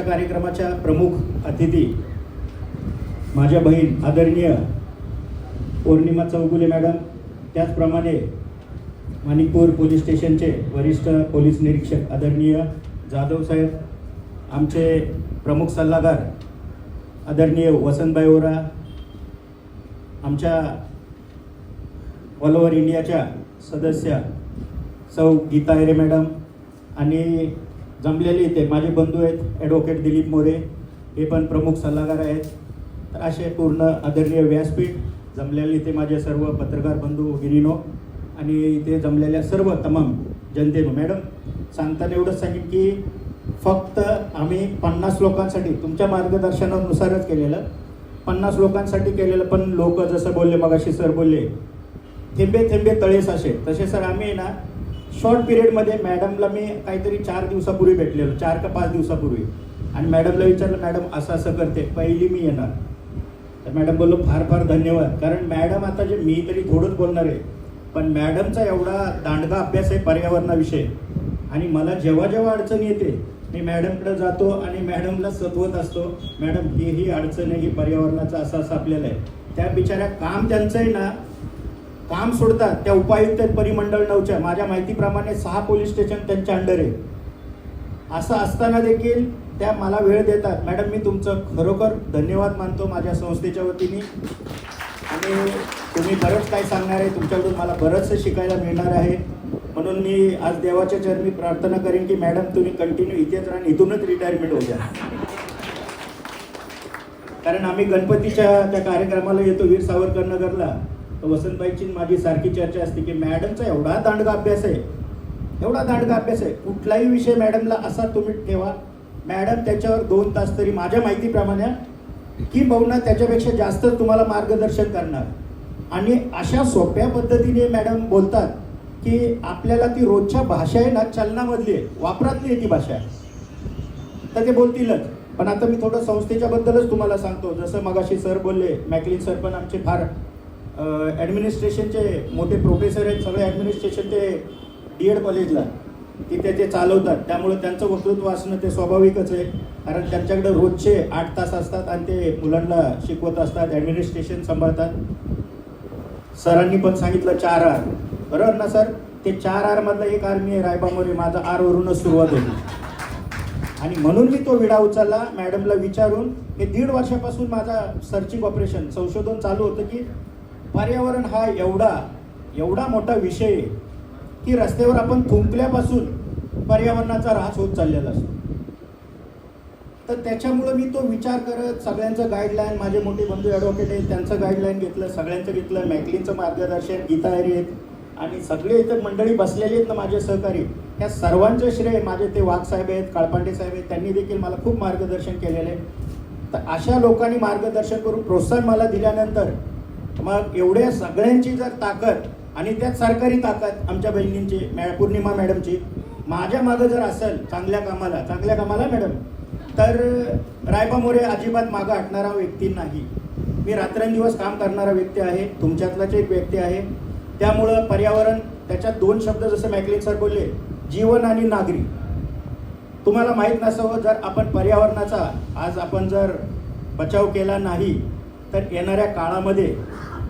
आजच्या कार्यक्रमाच्या प्रमुख अतिथी माझ्या बहीण आदरणीय पौर्णिमा चौगुले मॅडम त्याचप्रमाणे माणिकपूर पोलीस स्टेशनचे वरिष्ठ पोलीस निरीक्षक आदरणीय जाधव साहेब आमचे प्रमुख सल्लागार आदरणीय वसंतभाई ओरा आमच्या ऑल ओव्हर इंडियाच्या सदस्य सौ गीता हिरे मॅडम आणि जमलेले इथे माझे बंधू आहेत ॲडव्होकेट दिलीप मोरे हे पण प्रमुख सल्लागार आहेत. तर असे पूर्ण आदरणीय व्यासपीठ जमलेले इथे माझे सर्व पत्रकार बंधू गिरीनो आणि इथे जमलेल्या सर्व तमाम जनतेनं. मॅडम सांगताना एवढंच सांगेन की फक्त आम्ही पन्नास लोकांसाठी तुमच्या मार्गदर्शनानुसारच केलेलं पन्नास लोकांसाठी केलेलं पण लोक जसं बोलले मगाशी सर बोलले थेंबे थेंबे तळे साशे तसे सर आम्ही ना शॉर्ट पिरियडमध्ये मॅडमला मी काहीतरी चार दिवसापूर्वी भेटलेलो चार का पाच दिवसापूर्वी. आणि मॅडमला विचारलं मॅडम असं असं करते पहिली मी येणार. तर मॅडम बोललो फार फार धन्यवाद. कारण मॅडम आता जे मी तरी थोडंच बोलणार आहे पण मॅडमचा एवढा दांडगा अभ्यास आहे पर्यावरणाविषयी. आणि मला जेव्हा जेव्हा अडचण येते मी मॅडमकडे जातो आणि मॅडमला सतवत असतो मॅडम ही ही अडचण आहे ही पर्यावरणाचं असं असं आपल्याला आहे. त्या बिचाऱ्या काम त्यांचं आहे ना काम सोडतात त्या उपायुक्त परिमंडळ नऊच्या. माझ्या माहितीप्रमाणे सहा पोलीस स्टेशन त्यांच्या अंडर आहे. असं असताना देखील त्या मला वेळ देतात. मॅडम मी तुमचं खरोखर धन्यवाद मानतो माझ्या संस्थेच्या वतीने. आणि तुम्ही बरंच काय सांगणार आहे. तुमच्याकडून मला बरंचसं शिकायला मिळणार आहे. म्हणून मी आज देवाच्या चरणी प्रार्थना करेन की मॅडम तुम्ही कंटिन्यू इथेच राहा इथूनच रिटायरमेंट होऊ द्या कारण आम्ही गणपतीच्या त्या कार्यक्रमाला येतो वीर सावरकर नगरला तर वसंतबाईची माझी सारखी चर्चा असते की मॅडमचा एवढा दांडगा अभ्यास आहे. एवढा दांडगा अभ्यास आहे. कुठलाही विषय मॅडमला असा तुम्ही ठेवा मॅडम त्याच्यावर दोन तास तरी माझ्या माहितीप्रमाणे की बहुना त्याच्यापेक्षा जास्त तुम्हाला मार्गदर्शन करणार. आणि अशा सोप्या पद्धतीने मॅडम बोलतात की आपल्याला ती रोजच्या भाषा आहे ना चलनामधली आहे. वापरातली आहे ती भाषा. तर ते बोलतीलच. पण आता मी थोडं संस्थेच्या बद्दलच तुम्हाला सांगतो. जसं मगाशी सर बोलले मॅकलिन सर पण आमचे फार ॲडमिनिस्ट्रेशनचे मोठे प्रोफेसर आहेत सगळे ॲडमिनिस्ट्रेशनचे डी एड कॉलेजला तिथे ते चालवतात. त्यामुळे त्यांचं वक्तृत्व असणं ते स्वाभाविकच आहे. कारण त्यांच्याकडे रोजचे आठ तास असतात आणि ते मुलांना शिकवत असतात ॲडमिनिस्ट्रेशन सांभाळतात. सरांनी पण सांगितलं चार आर. बरोबर ना सर? ते चार आर मधला एक आर मी आहे रायबामोरे माझा आर वरूनच सुरुवात होती. आणि म्हणून मी तो विडा उचलला मॅडमला विचारून हे दीड वर्षापासून माझा सर्चिंग ऑपरेशन संशोधन चालू होतं की पर्यावरण हा एवढा एवढा मोठा विषय आहे की रस्त्यावर आपण थुंकल्यापासून पर्यावरणाचा ऱ्हास होत चाललेला असतो. तर त्याच्यामुळं मी तो विचार करत सगळ्यांचं गाईडलाईन माझे मोठे बंधू ॲडव्होकेट आहेत त्यांचं गाईडलाईन घेतलं सगळ्यांचं घेतलं मॅकलीनचं मार्गदर्शन गीता हरी आहेत आणि सगळे इथं मंडळी बसलेली आहेत ना माझे सहकारी ह्या सर्वांचं श्रेय माझे ते वाघ साहेब आहेत काळपांडे साहेब आहेत त्यांनी देखील मला खूप मार्गदर्शन केलेलं आहे. तर अशा लोकांनी मार्गदर्शन करून प्रोत्साहन मला दिल्यानंतर मग एवढ्या सगळ्यांची जर ताकद आणि त्यात सरकारी ताकद आमच्या बहिणींची मॅ पूर्णिमा मॅडमची माझ्या मागं जर असेल चांगल्या कामाला चांगल्या कामाला मॅडम तर रायबा मोरे अजिबात मागं हटणारा व्यक्ती नाही. मी रात्रंदिवस काम करणारा व्यक्ती आहे तुमच्यातलाच एक व्यक्ती आहे. त्यामुळं पर्यावरण त्याच्यात दोन शब्द जसं मॅकलिन सर बोलले जीवन आणि नागरी. तुम्हाला माहीत नसावं जर आपण पर्यावरणाचा आज आपण जर बचाव केला नाही तर येणाऱ्या काळामध्ये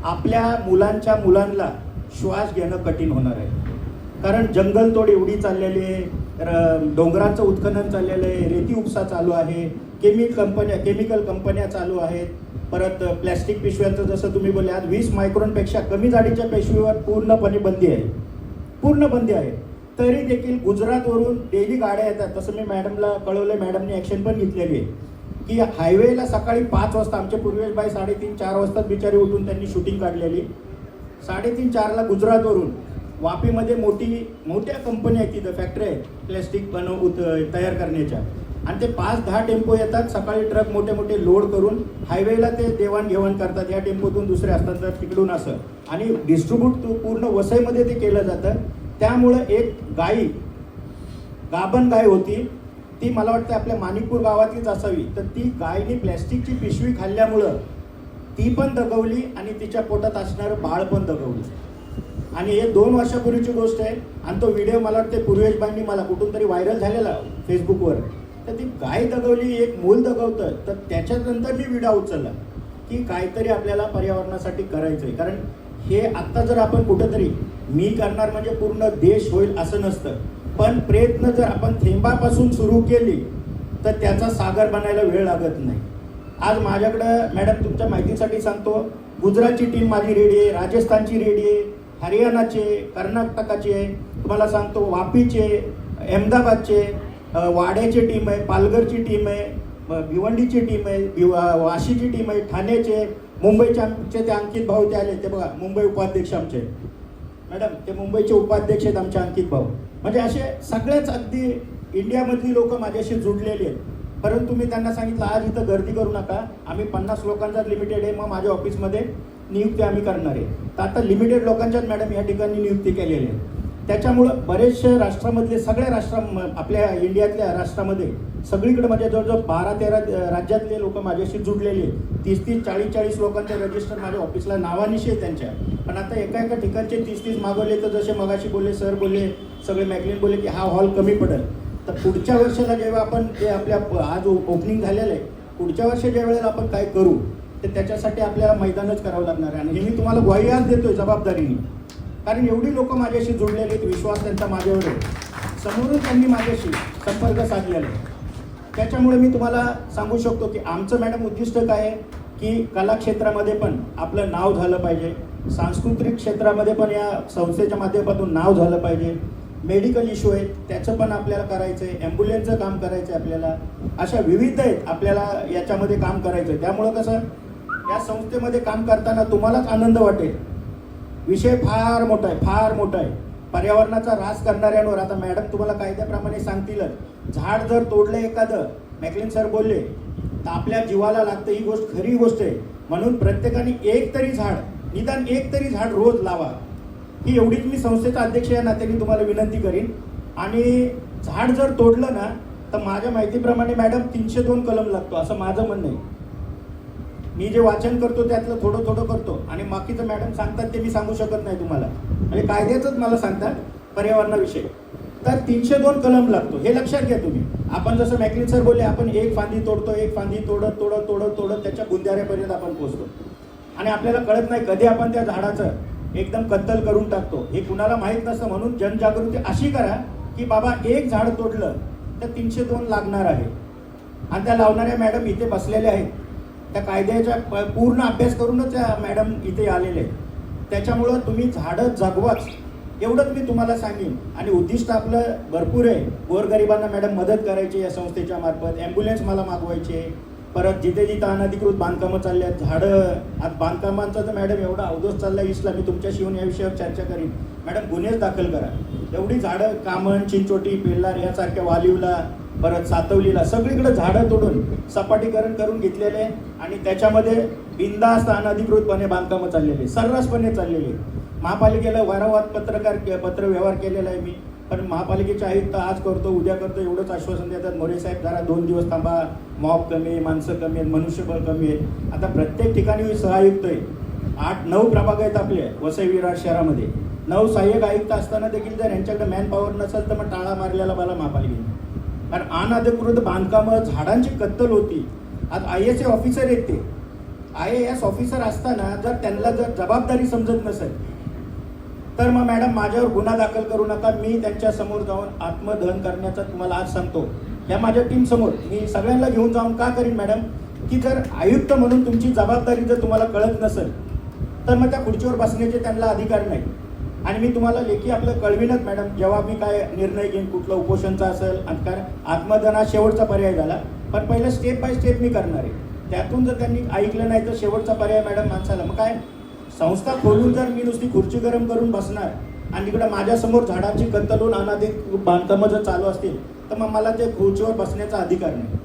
आपल्या मुलांच्या मुलांना श्वास घेणं कठीण होणार आहे. कारण जंगलतोड एवढी चाललेली आहे र- डोंगराचं उत्खनन चाललेलं आहे रेती उपसा चालू आहे केमिक कंपन्या केमिकल कंपन्या चालू आहेत. परत प्लॅस्टिक पिशव्यांचं जसं तुम्ही बोलले आज वीस मायक्रोनपेक्षा कमी जाडीच्या पिशवीवर पूर्णपणे बंदी आहे. पूर्ण बंदी आहे. तरी देखील गुजरातवरून डेली गाड्या येतात. तसं मी मॅडमला कळवलं मॅडमने ॲक्शन पण घेतलेली आहे. की हायवेला सकाळी पाच वाजता आमचे पूर्वेशबाई साडेतीन चार वाजता बिचारी उठून त्यांनी शूटिंग काढलेली. साडेतीन चारला गुजरातवरून वापीमध्ये मोठी मोठ्या कंपन्या आहेत तिथं फॅक्टरी आहे. प्लॅस्टिक बनव उत तयार करण्याच्या. आणि ते पाच दहा टेम्पो येतात सकाळी ट्रक मोठे मोठे लोड करून हायवेला ते देवाणघेवाण करतात. या टेम्पोतून दुसरे असतात तर तिकडून असं. आणि डिस्ट्रीब्यूट पूर्ण वसईमध्ये ते केलं जातं. त्यामुळं एक गाई गाभण गाय होती. ती मला वाटतं आपल्या माणिकपूर गावातलीच असावी. तर ती गायने प्लॅस्टिकची पिशवी खाल्ल्यामुळं ती पण दगवली आणि तिच्या पोटात असणारं बाळ पण दगवलं. आणि हे दोन वर्षापूर्वीची गोष्ट आहे. आणि तो व्हिडिओ मला वाटते पूर्वेशबाईंनी मला कुठून तरी व्हायरल झालेला फेसबुकवर. तर ती गाय दगवली एक मूल दगवतं. तर त्याच्यानंतर मी विडा उचलला की काहीतरी आपल्याला पर्यावरणासाठी करायचं आहे कारण हे आत्ता जर आपण कुठंतरी मी करणार म्हणजे पूर्ण देश होईल असं नसतं. पण प्रयत्न जर आपण थेंबापासून सुरू केली तर त्याचा सागर बनायला वेळ लागत नाही. आज माझ्याकडं मॅडम तुमच्या माहितीसाठी सांगतो गुजरातची टीम माझी रेडी आहे राजस्थानची रेडी आहे हरियाणाचे कर्नाटकाचे आहे तुम्हाला सांगतो वापीचे अहमदाबादचे वाड्याची टीम आहे पालघरची टीम आहे भिवंडीची टीम आहे भिव वाशीची टीम आहे ठाण्याचे मुंबईचे आमचे ते अंकित भाऊ ते आले ते बघा मुंबई उपाध्यक्ष आमचे मॅडम ते मुंबईचे उपाध्यक्ष आहेत आमचे अंकित भाऊ. म्हणजे असे सगळेच अगदी इंडियामधली लोक माझ्याशी जुडलेली आहेत. परंतु मी त्यांना सांगितलं आज इथं गर्दी करू नका. आम्ही पन्नास लोकांचा लिमिटेड आहे. मग माझ्या ऑफिसमध्ये नियुक्ती आम्ही करणार आहे. तर आता लिमिटेड लोकांच्याच मॅडम या ठिकाणी नियुक्ती केलेली आहे. त्याच्यामुळं बरेचशा राष्ट्रामधले सगळ्या राष्ट्रा आपल्या इंडियातल्या राष्ट्रामध्ये सगळीकडे म्हणजे जवळजवळ बारा तेरा राज्यातले लोक माझ्याशी जुडलेले तीस तीस चाळीस चाळीस लोकांचे रजिस्टर माझ्या ऑफिसला नावानिशी आहे त्यांच्या. पण आता एका एका ठिकाणचे तीस तीस मागवले तर जसे मगाशी बोलले सर बोलले सगळे मॅगलिन बोलले की हा हॉल कमी पडेल. तर पुढच्या वर्षाला जेव्हा आपण ते आपल्या आज ओपनिंग झालेलं आहे पुढच्या वर्षी ज्या वेळेला आपण काय करू तर त्याच्यासाठी आपल्याला मैदानच करावं लागणार आहे. आणि हे मी तुम्हाला ग्वाही आज देतोय जबाबदारीने. कारण एवढी लोक माझ्याशी जुडलेली आहेत विश्वास त्यांचा माझ्यावर आहे. समोरून त्यांनी माझ्याशी संपर्क साधलेला आहे. त्याच्यामुळे मी तुम्हाला सांगू शकतो की आमचं मॅडम उद्दिष्ट काय आहे की कला क्षेत्रामध्ये पण आपलं नाव झालं पाहिजे. सांस्कृतिक क्षेत्रामध्ये पण या संस्थेच्या माध्यमातून नाव झालं पाहिजे. मेडिकल इश्यू आहेत त्याचं पण आपल्याला करायचं आहे. ॲम्ब्युलन्सचं काम करायचं आहे आपल्याला. अशा विविध आहेत आपल्याला याच्यामध्ये काम करायचं आहे. त्यामुळं कसं या संस्थेमध्ये काम करताना तुम्हालाच आनंद वाटेल. विषय फार मोठा आहे फार मोठा आहे. पर्यावरणाचा ऱ्हास करणाऱ्यांवर आता मॅडम तुम्हाला कायद्याप्रमाणे सांगतीलच. झाड जर तोडलं एखादं मॅकलिन सर बोलले तर आपल्या जीवाला लागतं ही गोष्ट खरी गोष्ट आहे. म्हणून प्रत्येकाने एक तरी झाड निदान एक तरी झाड रोज लावा. ही एवढीच मी संस्थेचा अध्यक्ष या नात्याने तुम्हाला विनंती करीन. आणि झाड जर तोडलं ना तर माझ्या माहितीप्रमाणे मॅडम तीनशे दोन कलम लागतो असं माझं म्हणणं आहे. मी जे वाचन करतो त्यातलं थोडं थोडं करतो. आणि बाकीचं मॅडम सांगतात ते मी सांगू शकत नाही तुम्हाला. म्हणजे कायद्याचंच मला सांगतात पर्यावरणाविषयी तर तीनशे दोन कलम लागतो. हे लक्षात घ्या तुम्ही. आपण जसं मॅकलिन सर बोलले आपण एक फांदी तोडतो एक फांदी तोडत तोडत तोडत तोडत त्याच्या बुंध्याऱ्यापर्यंत आपण पोहोचतो. आणि आपल्याला कळत नाही कधी आपण त्या झाडाचं एकदम कत्तल करून टाकतो. हे कुणाला माहीत नसतं म्हणून जनजागृती अशी करा की बाबा एक झाड तोडलं तर तीनशे दोन लागणार आहे. आणि त्या लावणाऱ्या मॅडम इथे बसलेल्या आहेत. त्या कायद्याच्या प- पूर्ण अभ्यास करूनच मॅडम इथे आलेले आहेत. त्याच्यामुळं तुम्ही झाडं जगवाच. एवढंच मी तुम्हाला सांगेन. आणि उद्दिष्ट आपलं भरपूर आहे. गोरगरिबांना मॅडम मदत करायची या संस्थेच्या मार्फत. ॲम्ब्युलन्स मला मागवायचे. परत जिथे जिथं अनधिकृत बांधकामं चालली आहेत झाडं आज बांधकामांचा तर मॅडम एवढा अवधोष चालला इसला. मी तुमच्याशी येऊन या विषयावर चर्चा करीन. मॅडम गुन्हेच दाखल करा. एवढी झाडं कामण चिंचोटी पेल्लार यासारख्या वालिवला परत सातवलीला सगळीकडे झाडं तोडून सपाटीकरण करून घेतलेले आहे आणि त्याच्यामध्ये बिंदास्त अनधिकृतपणे बांधकामं चाललेले सर्रासपणे चाललेले. महापालिकेला वारंवार पत्रकार पत्र व्यवहार केलेला आहे मी. पण महापालिकेचे आयुक्त आज करतो उद्या करतो एवढंच आश्वासन देतात. मोरे साहेब जरा दोन दिवस थांबा. मॉब कमी आहे माणसं कमी आहेत मनुष्यबळ कमी आहे. आता प्रत्येक ठिकाणी सहआयुक्त आहे. आठ नऊ प्रभाग आहेत आपले वसई विरार शहरामध्ये. नऊ सहाय्यक आयुक्त असताना देखील जर यांच्याकडे मॅन पॉवर नसेल तर मग टाळा मारलेला मला महापालिकेने. कारण अनधिकृत बांधकामं झाडांची कत्तल होती. आज आय एस ए ऑफिसर येते आय ए एस ऑफिसर असताना जर त्यांना जर जबाबदारी समजत नसेल तर मग मॅडम माझ्यावर गुन्हा दाखल करू नका. मी त्यांच्यासमोर जाऊन आत्मदहन करण्याचा तुम्हाला आज सांगतो. या माझ्या टीम समोर. मी सगळ्यांना घेऊन जाऊन का करीन मॅडम? की जर आयुक्त म्हणून तुमची जबाबदारी जर तुम्हाला कळत नसेल तर मग त्या खुर्चीवर बसण्याचे त्यांना अधिकार नाही. आणि मी तुम्हाला लेखी आपलं कळविनच मॅडम. जेव्हा मी काय निर्णय घेईन कुठलं उपोषणचा असेल आणि कारण आत्मदन हा शेवटचा पर्याय झाला. पण पहिलं स्टेप बाय स्टेप मी करणार आहे. त्यातून जर त्यांनी ऐकलं नाही तर शेवटचा पर्याय मॅडम माणसाला. मग काय? संस्था खोलून जर मी नुसती खुर्ची गरम करून बसणार आणि तिकडे माझ्यासमोर झाडांची कंतलून अनाधिक बांधकामं जर चालू असतील तर मग मला ते खुर्चीवर बसण्याचा अधिकार नाही.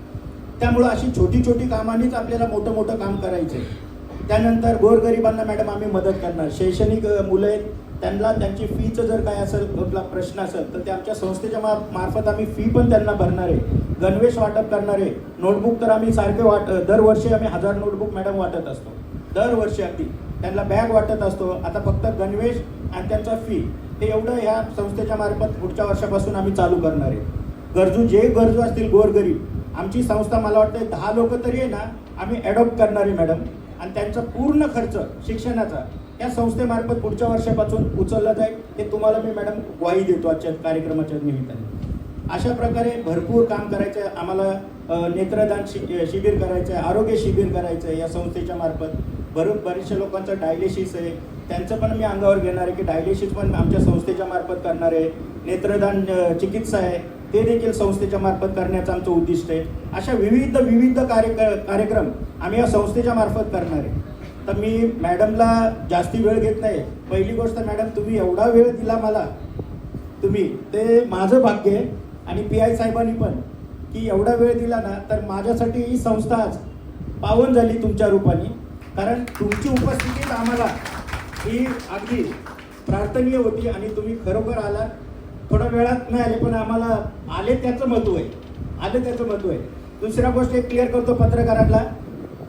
त्यामुळं अशी छोटी छोटी कामांनीच आपल्याला मोठं मोठं काम करायचं आहे त्यानंतर गोरगरिबांना मॅडम आम्ही मदत करणार. शैक्षणिक मुलं आहेत. त्यांना त्यांची फीचं जर काय असेल आपला प्रश्न असेल तर ते आमच्या संस्थेच्या मा मार्फत आम्ही फी पण त्यांना भरणार आहे. गणवेश वाटप करणार आहे. नोटबुक तर आम्ही सारखे वाट दरवर्षी आम्ही हजार नोटबुक मॅडम वाटत असतो. दरवर्षी अगदी. त्यांना बॅग वाटत असतो. आता फक्त गणवेश आणि त्यांचा फी हे एवढं ह्या संस्थेच्या मार्फत पुढच्या वर्षापासून आम्ही चालू करणार आहे. गरजू जे गरजू असतील गोरगरीब आमची संस्था मला वाटतं दहा लोक तरी आहे ना आम्ही ॲडॉप्ट करणार आहे मॅडम आणि त्यांचा पूर्ण खर्च शिक्षणाचा या संस्थेमार्फत पुढच्या वर्षापासून उचललं जाईल. हे तुम्हाला मी मॅडम ग्वाही देतो आजच्या कार्यक्रमाच्या निमित्ताने. अशा प्रकारे भरपूर काम करायचं आहे आम्हाला नेत्रदान शि शिबिर करायचं आहे आरोग्य शिबिर करायचं आहे या संस्थेच्या मार्फत. बरो बरेचशा लोकांचं डायलिसिस आहे. त्यांचं पण मी अंगावर घेणार आहे की डायलिसिस पण आमच्या संस्थेच्या मार्फत करणार आहे. नेत्रदान चिकित्सा आहे. ते देखील संस्थेच्या मार्फत करण्याचं आमचं उद्दिष्ट आहे. अशा विविध विविध कार्य कार्यक्रम आम्ही या संस्थेच्या मार्फत करणार आहे. तर मी मॅडमला जास्ती वेळ घेत नाही. पहिली गोष्ट मॅडम तुम्ही एवढा वेळ दिला मला तुम्ही ते माझं भाग्य आहे आणि पी आय साहेबांनी पण की एवढा वेळ दिला ना तर माझ्यासाठी ही संस्था आज पावन झाली तुमच्या रूपाने. कारण तुमची उपस्थितीच आम्हाला ही अगदी प्रार्थनीय होती आणि तुम्ही खरोखर आलात थोड्या वेळात नाही आले पण आम्हाला आले त्याचं महत्त्व आहे. आले त्याचं महत्त्व आहे. दुसऱ्या गोष्ट एक क्लिअर करतो पत्रकारांना.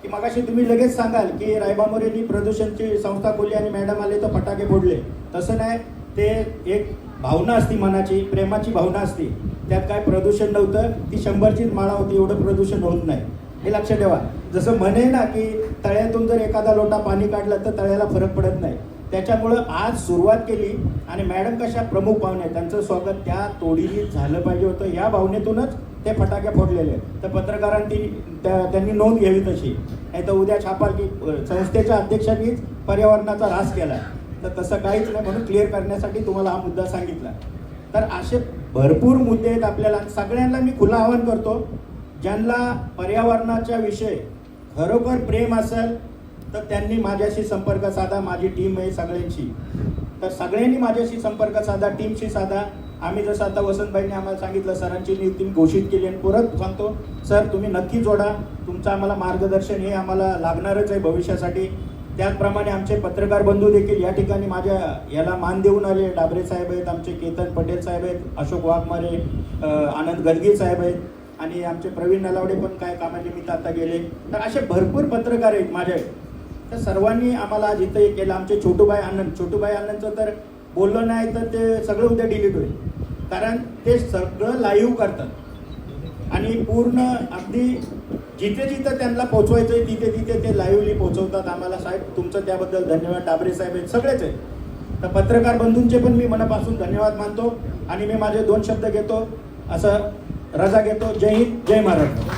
की मगाशी तुम्ही लगेच सांगाल की रायबामोरेंनी प्रदूषणची संस्था खोलली आणि मॅडम आले तर फटाके फोडले. तसं नाही ते एक भावना असती मनाची प्रेमाची भावना असती. त्यात काय प्रदूषण नव्हतं ती शंभरचीच माळा होती एवढं प्रदूषण होत नाही. हे लक्षात ठेवा. जसं म्हणे ना की तळ्यातून जर एखादा लोटा पाणी काढलं तर तळ्याला फरक पडत नाही. त्याच्यामुळं आज सुरुवात केली आणि मॅडम कशा प्रमुख पाहुणे त्यांचं स्वागत त्या तोडीने झालं पाहिजे होतं. या भावनेतूनच ते फटाके फोडलेले आहेत. तर पत्रकारांनी त्या- त्यांनी नोंद घ्यावी तशी. नाही तर उद्या छापाल की संस्थेच्या अध्यक्षांनीच पर्यावरणाचा ऱ्हास केला तर तसं काहीच नाही म्हणून क्लिअर करण्यासाठी तुम्हाला हा मुद्दा सांगितला. तर असे भरपूर मुद्दे आहेत आपल्याला. सगळ्यांना मी खुलं आवाहन करतो ज्यांना पर्यावरणाच्या विषय खरोखर प्रेम असेल तर त्यांनी माझ्याशी संपर्क साधा. माझी टीम आहे सगळ्यांशी तर सगळ्यांनी माझ्याशी संपर्क साधा टीमशी साधा. आम्ही जसं आता वसंतबाईंनी आम्हाला सांगितलं सरांची नियुक्ती घोषित केली आणि परत सांगतो सर तुम्ही नक्की जोडा. तुमचं आम्हाला मार्गदर्शन हे आम्हाला लागणारच आहे भविष्यासाठी. त्याचप्रमाणे आमचे पत्रकार बंधू देखील या ठिकाणी माझ्या याला मान देऊन आले. डाबरे साहेब आहेत आमचे केतन पटेल साहेब आहेत अशोक वाघमारे आनंद गदगे साहेब आहेत आणि आमचे प्रवीण नलावडे पण काय कामानिमित्त आता गेले. तर असे भरपूर पत्रकार आहेत माझे तर सर्वांनी आम्हाला आज इथं हे केलं. आमचे छोटूबाई आनंद. छोटूबाई आनंदचं तर बोललं नाही तर ते सगळं उद्या डिलीट होईल. कारण ते सगळं लाईव्ह करतात. आणि पूर्ण अगदी जिथे जिथे त्यांना पोचवायचं आहे तिथे तिथे ते लाईव्हली पोचवतात आम्हाला साहेब तुमचं त्याबद्दल धन्यवाद. डाबरे साहेब आहेत सगळेच आहेत. तर पत्रकार बंधूंचे पण मी मनापासून धन्यवाद मानतो आणि मी माझे दोन शब्द घेतो. असं रजा घेतो. जय हिंद जय महाराष्ट्र.